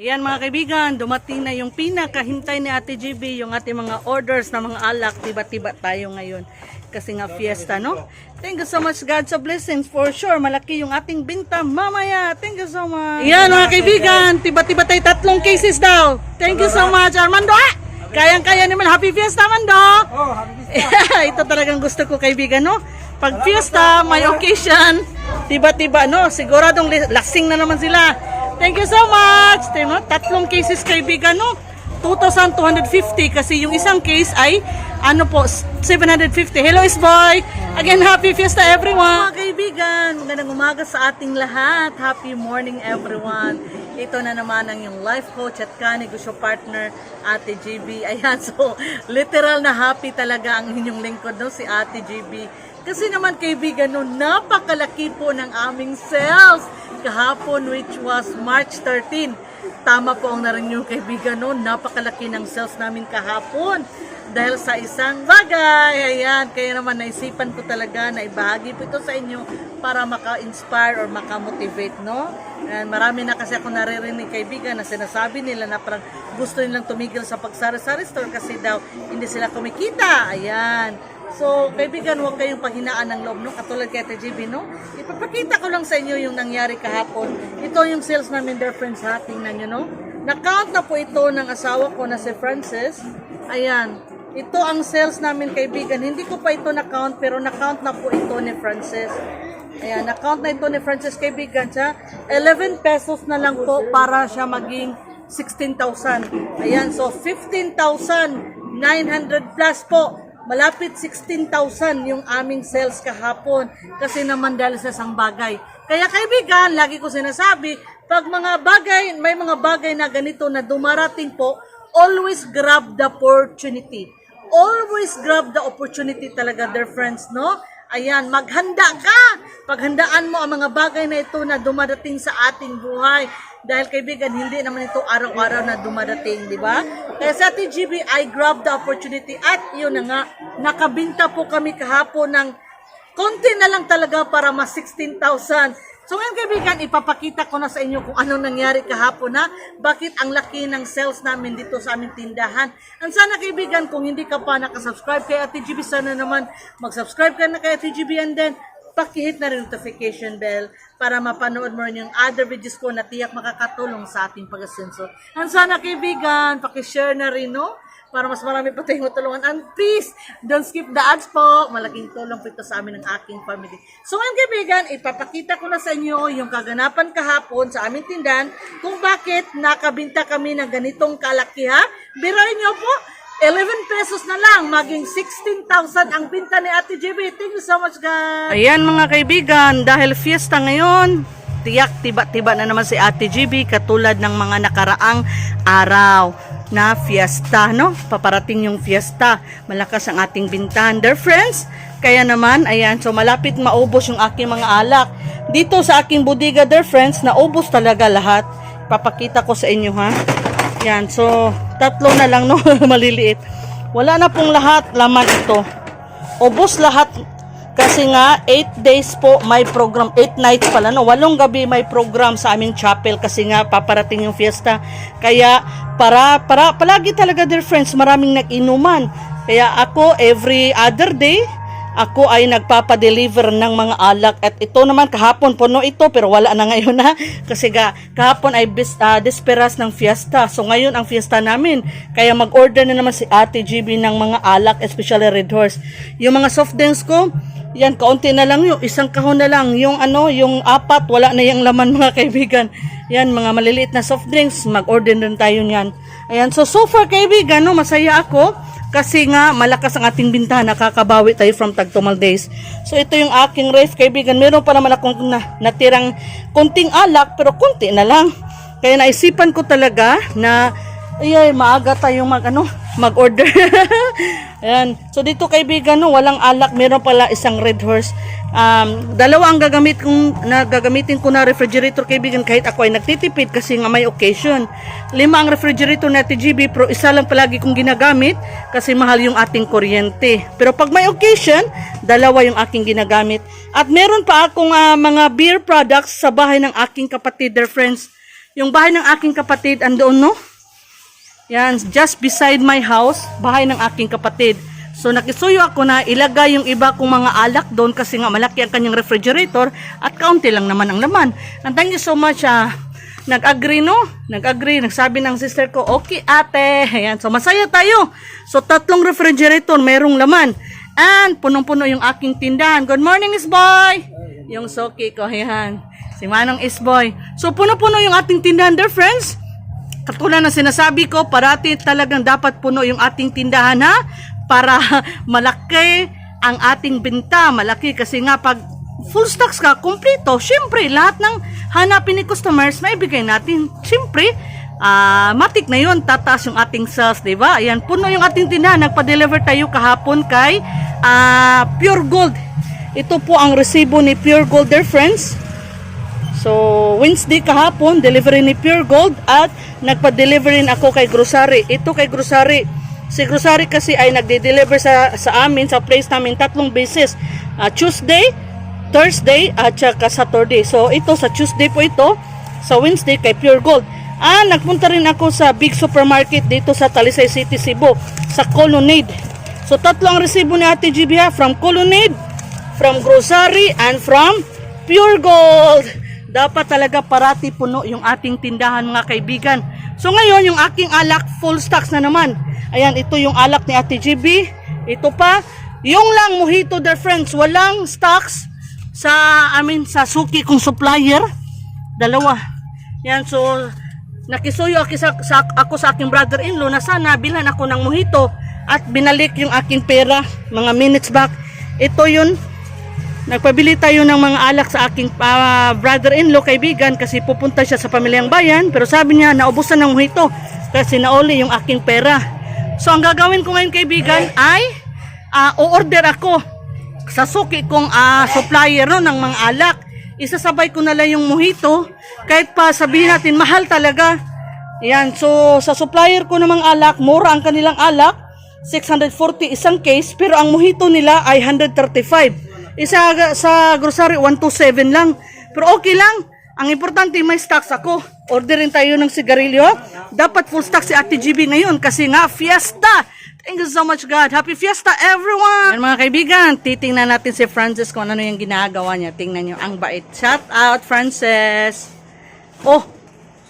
Ayan mga kaibigan, dumating na yung pinakahintay ni Ate GB, yung ating mga orders na mga alak, tiba-tiba tayo ngayon. Kasi nga fiesta, no? Thank you so much God sa blessings. For sure, malaki yung ating binta mamaya. Thank you so much. Ayan mga kaibigan, tiba-tiba tayo tatlong cases daw. Thank you so much Armando. Ah! Kayang-kaya naman. Happy fiesta, Armando! Oh, happy Ito talagang gusto ko kaibigan, no? Pag fiesta, may occasion, tiba-tiba, no? Siguradong lasing na naman sila. Thank you so much! Tino, tatlong cases kaibigan, no? 2,250 kasi yung isang case ay ano po, 750. Hello, Isboy! Again, happy fiesta everyone! Mga kaibigan, magandang umaga sa ating lahat. Happy morning everyone. Ito na naman ang yung life coach at kanegosyo partner, Ate GB. Ayan, so literal na happy talaga ang inyong lingkod, no? Si Ate GB. Kasi naman kaibigan, no, napakalaki po ng aming sales kahapon which was March 13. Tama po ang narinig yung kaibigan, no? Napakalaki ng sales namin kahapon dahil sa isang bagay. Ayan, kaya naman naisipan ko talaga na ibahagi po ito sa inyo para maka-inspire or maka-motivate, no? And marami na kasi ako naririnig kaibigan na sinasabi nila na parang gusto nilang tumigil sa pagsari-sari store kasi daw hindi sila kumikita. Ayan. So, kaibigan, huwag kayong panghinaan ng loob, no? Katulad kay TGB, no? Ipapakita ko lang sa inyo yung nangyari kahapon. Ito yung sales namin, dear friends, ha? Tingnan nyo, no? Na-count na po ito ng asawa ko na si Francis. Ayan. Ito ang sales namin, kaibigan. Hindi ko pa ito na-count, pero na-count na po ito ni Francis. Ayan, na-count na ito ni Francis, kaibigan, siya. 11 pesos na lang po para siya maging 16,000. Ayan, so 15,900 plus po. Malapit 16,000 yung aming sales kahapon kasi naman dahil sa isang bagay. Kaya kaibigan, lagi ko sinasabi, pag mga bagay, may mga bagay na ganito na dumarating po, always grab the opportunity. Always grab the opportunity talaga, dear friends, no? Ayan, maghanda ka. Paghandaan mo ang mga bagay na ito na dumadating sa ating buhay. Dahil kaibigan, hindi naman ito araw-araw na dumadating, di ba? Kaya sa ating GB, I grab the opportunity. At yun na nga, nakabinta po kami kahapon ng konti na lang talaga para mas 16,000. So ngayon kaibigan, ipapakita ko na sa inyo kung ano nangyari kahapon na bakit ang laki ng sales namin dito sa aming tindahan. Ang sana kaibigan, kung hindi ka pa nakasubscribe kay Ate GB, sana naman mag-subscribe ka na kay Ate GB and then pakihit na rin notification bell para mapanood mo rin yung other videos ko na tiyak makakatulong sa ating pag-asenso. Ang sana kaibigan, pakishare na rin, no? para mas marami pa tayong matulungan. And please, don't skip the ads po. Malaking tulong po ito sa amin ng aking family. So ngayon kaibigan, ipapakita ko na sa inyo yung kaganapan kahapon sa aming tindahan kung bakit nakabinta kami ng ganitong kalaki ha. Birayin niyo po, 11 pesos na lang, maging 16,000 ang binta ni Ate JB. Thank you so much guys. Ayan mga kaibigan, dahil fiesta ngayon, tiyak tiba-tiba na naman si Ate GB katulad ng mga nakaraang araw na fiesta, no? Paparating yung fiesta. Malakas ang ating bintahan. Dear friends, kaya naman, ayan, so malapit maubos yung aking mga alak. Dito sa aking bodega, dear friends, naubos talaga lahat. Papakita ko sa inyo, ha? Yan, so, tatlo na lang, no? Maliliit. Wala na pong lahat, laman ito. Ubos lahat kasi nga, 8 days po may program, 8 nights pala, no? Walong gabi may program sa aming chapel kasi nga paparating yung fiesta. Kaya, para, para, palagi talaga dear friends, maraming nag-inuman. Kaya ako, every other day, ako ay nagpapa-deliver ng mga alak at ito naman kahapon puno ito pero wala na ngayon na kasi ga, kahapon ay bis, ah, desperas ng fiesta. So ngayon ang fiesta namin. Kaya mag-order na naman si Ate GB ng mga alak especially Red Horse. Yung mga soft drinks ko yan kaunti na lang yung isang kahon na lang. Yung ano yung apat wala na yung laman mga kaibigan. Yan mga maliliit na soft drinks mag-order din tayo niyan. Ayan so so far kaibigan no masaya ako kasi nga malakas ang ating bintahan, nakakabawi tayo from Tagtumal days. So ito yung aking ref kaibigan. Meron pa naman akong na, natirang kunting alak pero kunti na lang. Kaya naisipan ko talaga na ay, maaga tayong mag ano, mag-order. Ayan. So dito kaibigan, no, walang alak, meron pala isang red horse. Um, dalawa ang gagamit kong na gagamitin ko na refrigerator kaibigan kahit ako ay nagtitipid kasi nga may occasion. Lima ang refrigerator na TGB pero isa lang palagi kong ginagamit kasi mahal yung ating kuryente. Pero pag may occasion, dalawa yung aking ginagamit. At meron pa akong ah, mga beer products sa bahay ng aking kapatid, their friends. Yung bahay ng aking kapatid, andoon, no? Yan, just beside my house, bahay ng aking kapatid. So nakisuyo ako na ilagay yung iba kong mga alak doon kasi nga malaki ang kanyang refrigerator at kaunti lang naman ang laman. And thank you so much ah. Nag-agree no? Nag-agree. Nagsabi ng sister ko, okay ate. Ayan, so masaya tayo. So tatlong refrigerator, merong laman. And punong-puno yung aking tindahan. Good morning, Isboy! Yung soki ko, ayan. Si Manong Isboy. So puno-puno yung ating tindahan there, friends. Katulad na sinasabi ko, parati talagang dapat puno yung ating tindahan ha para malaki ang ating benta, malaki kasi nga pag full stocks ka, kumpleto, syempre lahat ng hanapin ni customers maibigay natin. Syempre, ah matik na yun, tataas yung ating sales, di ba? Ayan, puno yung ating tindahan. Nagpa-deliver tayo kahapon kay ah, Pure Gold. Ito po ang resibo ni Pure Gold, dear friends. So, Wednesday kahapon, delivery ni Pure Gold at nagpa-deliver ako kay Grocery. Ito kay Grocery. Si Grocery kasi ay nagde-deliver sa, sa amin, sa place namin tatlong beses. Ah, Tuesday, Thursday, at saka Saturday. So, ito sa Tuesday po ito. Sa Wednesday kay Pure Gold. Ah, nagpunta rin ako sa big supermarket dito sa Talisay City, Cebu. Sa Colonnade. So, tatlo ang resibo ni Ate GB From Colonnade, from Grocery, and from Pure Gold. Dapat talaga parati puno yung ating tindahan mga kaibigan. So ngayon, yung aking alak, full stocks na naman. Ayan, ito yung alak ni Ate GB. Ito pa. Yung lang mojito, dear friends, walang stocks sa amin sa suki kong supplier. Dalawa. Yan, so nakisuyo ako sa, sa, ako sa aking brother-in-law na sana bilhan ako ng mojito at binalik yung aking pera mga minutes back. Ito yun, Nagpabili tayo ng mga alak sa aking ah, brother-in-law kaibigan kasi pupunta siya sa pamilyang bayan pero sabi niya naubusan ng mojito kasi nauli yung aking pera. So ang gagawin ko ngayon kaibigan ay ah, o-order ako sa suki kong ah, supplier no, ng mga alak. Isasabay ko na lang yung mojito kahit pa sabihin natin mahal talaga. Yan, so sa supplier ko ng mga alak, mura ang kanilang alak, 640 isang case, pero ang mojito nila ay 135. Isa sa grocery 127 lang. Pero okay lang. Ang importante may stocks ako. Orderin tayo ng sigarilyo. Dapat full stock si Ate GB ngayon kasi nga fiesta. Thank you so much God. Happy fiesta everyone. Yan, mga kaibigan, titingnan natin si Francis kung ano yung ginagawa niya. Tingnan niyo ang bait. Shout out Francis. Oh,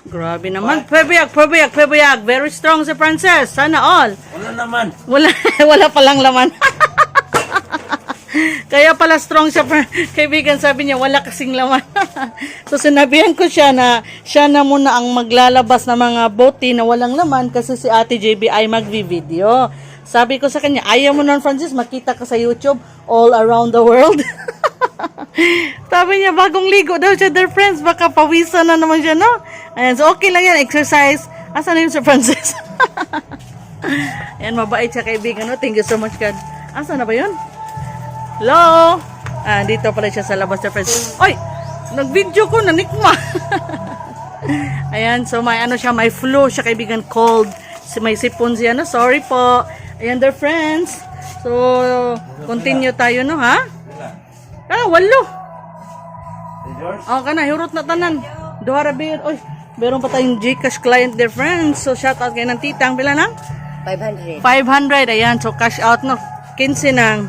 grabe naman. Pwebeyag, pwebeyag, pwebeyag. Very strong si Francis. Sana all. Wala naman. Wala, wala palang laman. Kaya pala strong siya, kaibigan. Sabi niya, wala kasing laman. so sinabihan ko siya na siya na muna ang maglalabas ng mga bote na walang laman kasi si Ate JB ay magvi-video. Sabi ko sa kanya, ayaw mo nun, Francis, makita ka sa YouTube all around the world. Sabi niya, bagong ligo daw siya, dear friends. Baka pawisan na naman siya, no? Ayan, so okay lang yan, exercise. Asan na yun si Francis? Ayan, mabait siya kaibigan, no? Thank you so much, God. Asan na ba yun? Hello? Ah, dito pala siya sa labas, dear friends. Oy! Nag-video ko, nanikma. Ayan, so may ano siya, may flu siya kaibigan, cold. Si- May sipon siya, no? Sorry po. Ayan, dear friends. So, continue tayo, no, ha? Ah, walo. Oh, kana hirot na tanan. Duha ra bir. Oy, meron pa tayong GCash client their friends. So shout out kay ng titang pila nang 500. 500 ayan. So cash out no. 15 nang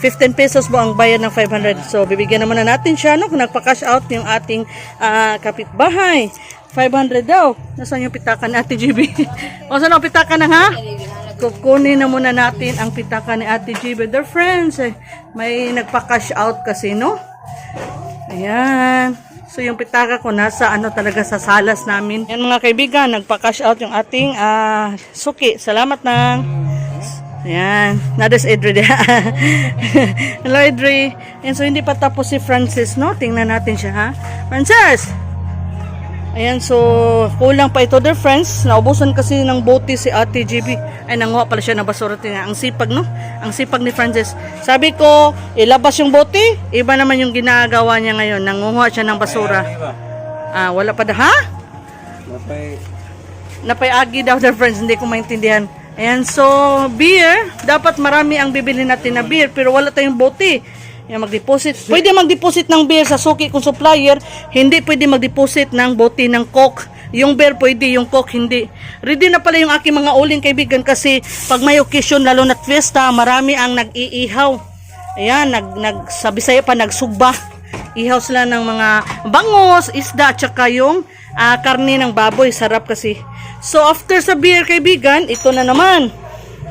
15 pesos po ang bayad ng 500. So bibigyan naman na natin siya no kung nagpa-cash out yung ating ah, kapitbahay. 500 daw. Nasaan yung pitakan ni Ate GB? o saan ang pitakan na ha? Kukunin na muna natin ang pitakan ni Ate GB. Their friends, eh, may nagpa-cash out kasi, no? Ayan. So yung pitaka ko nasa ano talaga sa salas namin. Yan mga kaibigan, nagpa-cash out yung ating ah, suki. Salamat nang. Ayan. Nades Edre. Hello Edre. And so hindi pa tapos si Francis, no? Tingnan natin siya ha. Francis! Ayan, so kulang pa ito dear friends. Naubusan kasi ng bote si Ate GB. Ay, nanguha pala siya ng basura. Tingnan, ang sipag, no? Ang sipag ni Francis. Sabi ko, ilabas yung bote. Iba naman yung ginagawa niya ngayon. Nanguha siya ng basura. Ah, wala pa da, ha? Napay... Napayagi daw dear friends. Hindi ko maintindihan. Ayan, so beer. Dapat marami ang bibili natin na beer. Pero wala tayong bote. Yan, mag-deposit. Pwede mag-deposit ng beer sa suki kung supplier. Hindi pwede mag-deposit ng bote ng coke Yung beer pwede, yung coke hindi. Ready na pala yung aking mga uling kaibigan kasi pag may occasion, lalo na fiesta, marami ang nag-iihaw. Ayan, nag, nag, sa Bisaya pa, nagsugba. Ihaw sila ng mga bangos, isda, at saka yung ah, karne ng baboy. Sarap kasi. So, after sa beer, kaibigan, ito na naman.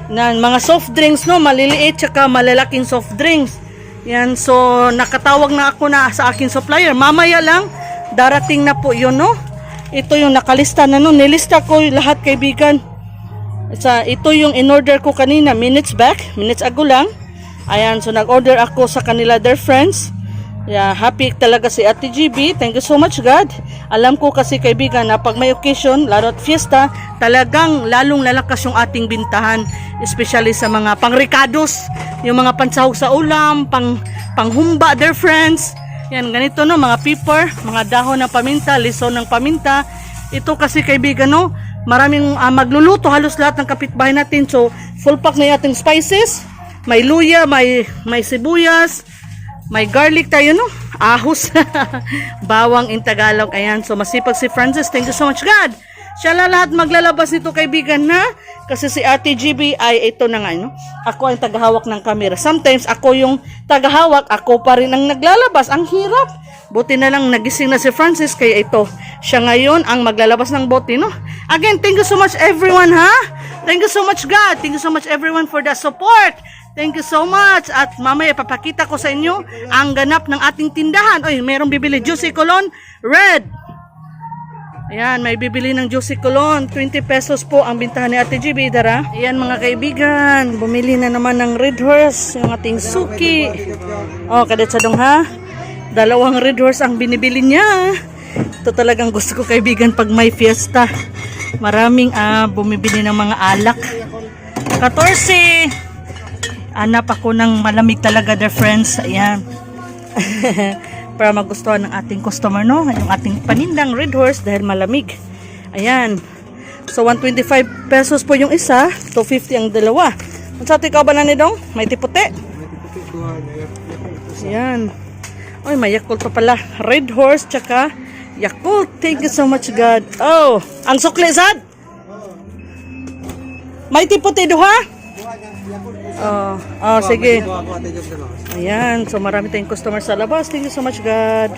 Na, mga soft drinks, no? Maliliit, tsaka malalaking soft drinks. Yan, so, nakatawag na ako na sa aking supplier. Mamaya lang, darating na po yun, no? Ito yung nakalista na, no? Nilista ko lahat, kaibigan. Sa, ito yung in-order ko kanina, minutes back, minutes ago lang. Ayan, so nag-order ako sa kanila, their friends. Yeah, happy talaga si Ate GB. Thank you so much, God. Alam ko kasi kaibigan na pag may occasion, lalo at fiesta, talagang lalong lalakas yung ating bintahan. Especially sa mga pangricados, yung mga pansahog sa ulam, pang, panghumba, their friends. Yan, ganito no, mga pepper, mga dahon ng paminta, lison ng paminta. Ito kasi kaibigan no, maraming ah, magluluto halos lahat ng kapitbahay natin. So, full pack na yung ating spices. May luya, may, may sibuyas, may garlic tayo, no? Ahos. Bawang in Tagalog. Ayan. So, masipag si Francis. Thank you so much, God. Siya lang lahat maglalabas nito, kaibigan, na? Kasi si Ate GB ay ito na nga, no? Ako ang tagahawak ng camera. Sometimes, ako yung tagahawak. Ako pa rin ang naglalabas. Ang hirap. Buti na lang nagising na si Francis. Kaya ito, siya ngayon ang maglalabas ng bote, no? Again, thank you so much, everyone, ha? Thank you so much, God. Thank you so much, everyone, for the support. Thank you so much. At mamaya papakita ko sa inyo ang ganap ng ating tindahan. Oy, merong bibili Juicy Colon Red. Ayan, may bibili ng Juicy Colon. 20 pesos po ang bintahan ni Ate GB, Dara. Ayan mga kaibigan, bumili na naman ng Red Horse, yung ating suki. Oh, kadet sa dong ha. Dalawang Red Horse ang binibili niya. Ito talagang gusto ko kaibigan pag may fiesta. Maraming ah, bumibili ng mga alak. 14. Hanap ako ng malamig talaga, dear friends. Ayan. Para magustuhan ng ating customer, no? Yung ating panindang Red Horse dahil malamig. Ayan. So, 125 pesos po yung isa. 250 ang dalawa. Kung sa ating ba na nidong? May tiputi. Ayan. Ay, may Yakult pa pala. Red Horse, tsaka Yakult. Thank you so much, God. Oh, ang sukli, sad? May tiputi duha? Oh, oh, sige. Ayan, so marami tayong customer sa labas. Thank you so much, God.